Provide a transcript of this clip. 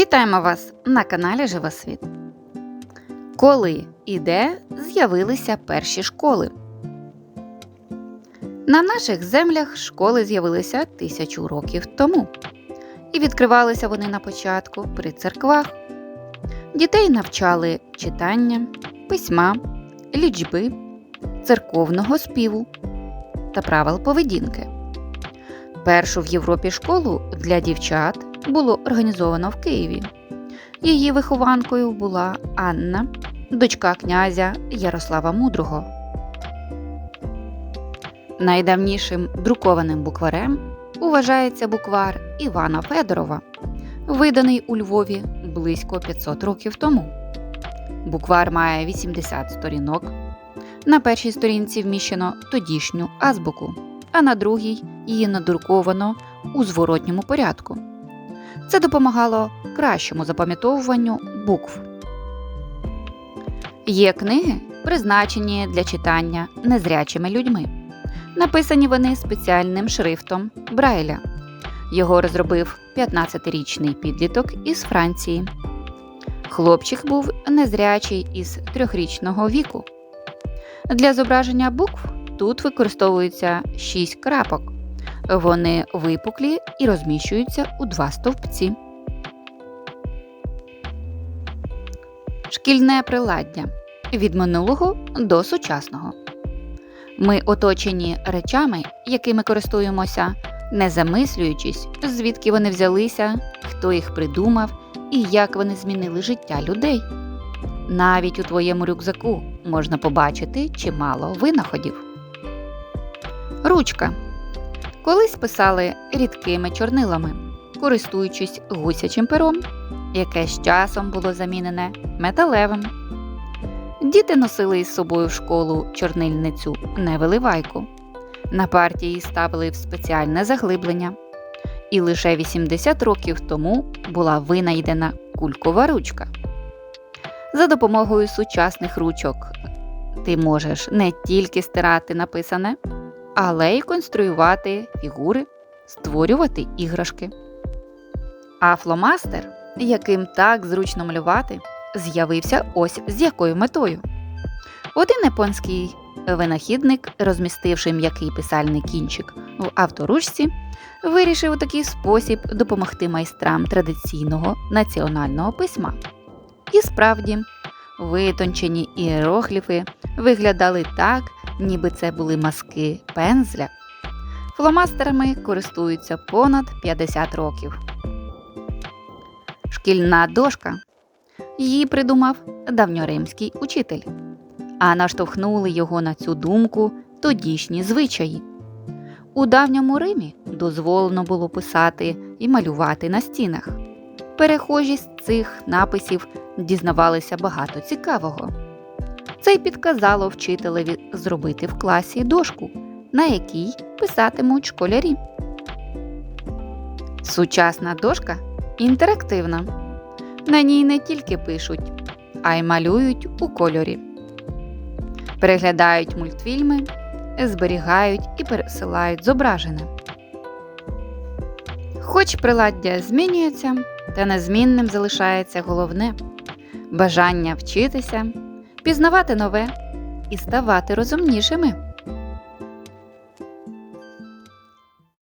Вітаємо вас на каналі Живосвіт. Коли і де з'явилися перші школи? На наших землях школи з'явилися тисячу років тому. І відкривалися вони на початку при церквах. Дітей навчали читання, письма, лічби, церковного співу та правил поведінки. Першу в Європі школу для дівчат було організовано в Києві. Її вихованкою була Анна, дочка князя Ярослава Мудрого. Найдавнішим друкованим букварем вважається буквар Івана Федорова, виданий у Львові близько 500 років тому. Буквар має 80 сторінок. На першій сторінці вміщено тодішню азбуку, а на другій її надруковано у зворотньому порядку. Це допомагало кращому запам'ятовуванню букв. Є книги, призначені для читання незрячими людьми. Написані вони спеціальним шрифтом Брайля. Його розробив 15-річний підліток із Франції. Хлопчик був незрячий із трьохрічного віку. Для зображення букв тут використовується 6 крапок. Вони випуклі і розміщуються у два стовпці. Шкільне приладдя від минулого до сучасного. Ми оточені речами, якими користуємося, не замислюючись, звідки вони взялися, хто їх придумав і як вони змінили життя людей. Навіть у твоєму рюкзаку можна побачити чимало винаходів. Ручка Колись писали рідкими чорнилами, користуючись гусячим пером, яке з часом було замінене металевим. Діти носили із собою в школу чорнильницю невиливайку. На партії ставили в спеціальне заглиблення. І лише 80 років тому була винайдена кулькова ручка. За допомогою сучасних ручок ти можеш не тільки стирати написане але й конструювати фігури, створювати іграшки. А фломастер, яким так зручно малювати, з'явився ось з якою метою. Один японський винахідник, розмістивши м'який писальний кінчик в авторучці, вирішив у такий спосіб допомогти майстрам традиційного національного письма. І справді, витончені іерогліфи виглядали так, ніби це були маски пензля. Фломастерами користуються понад 50 років. Шкільна дошка. Її придумав давньоримський учитель, а наштовхнули його на цю думку тодішні звичаї. У давньому Римі дозволено було писати і малювати на стінах. Перехожі з цих написів дізнавалися багато цікавого. Це й підказало вчителеві зробити в класі дошку, на якій писатимуть школярі. Сучасна дошка інтерактивна. На ній не тільки пишуть, а й малюють у кольорі. Переглядають мультфільми, зберігають і пересилають зображене. Хоч приладдя змінюється, та незмінним залишається головне бажання вчитися пізнавати нове і ставати розумнішими.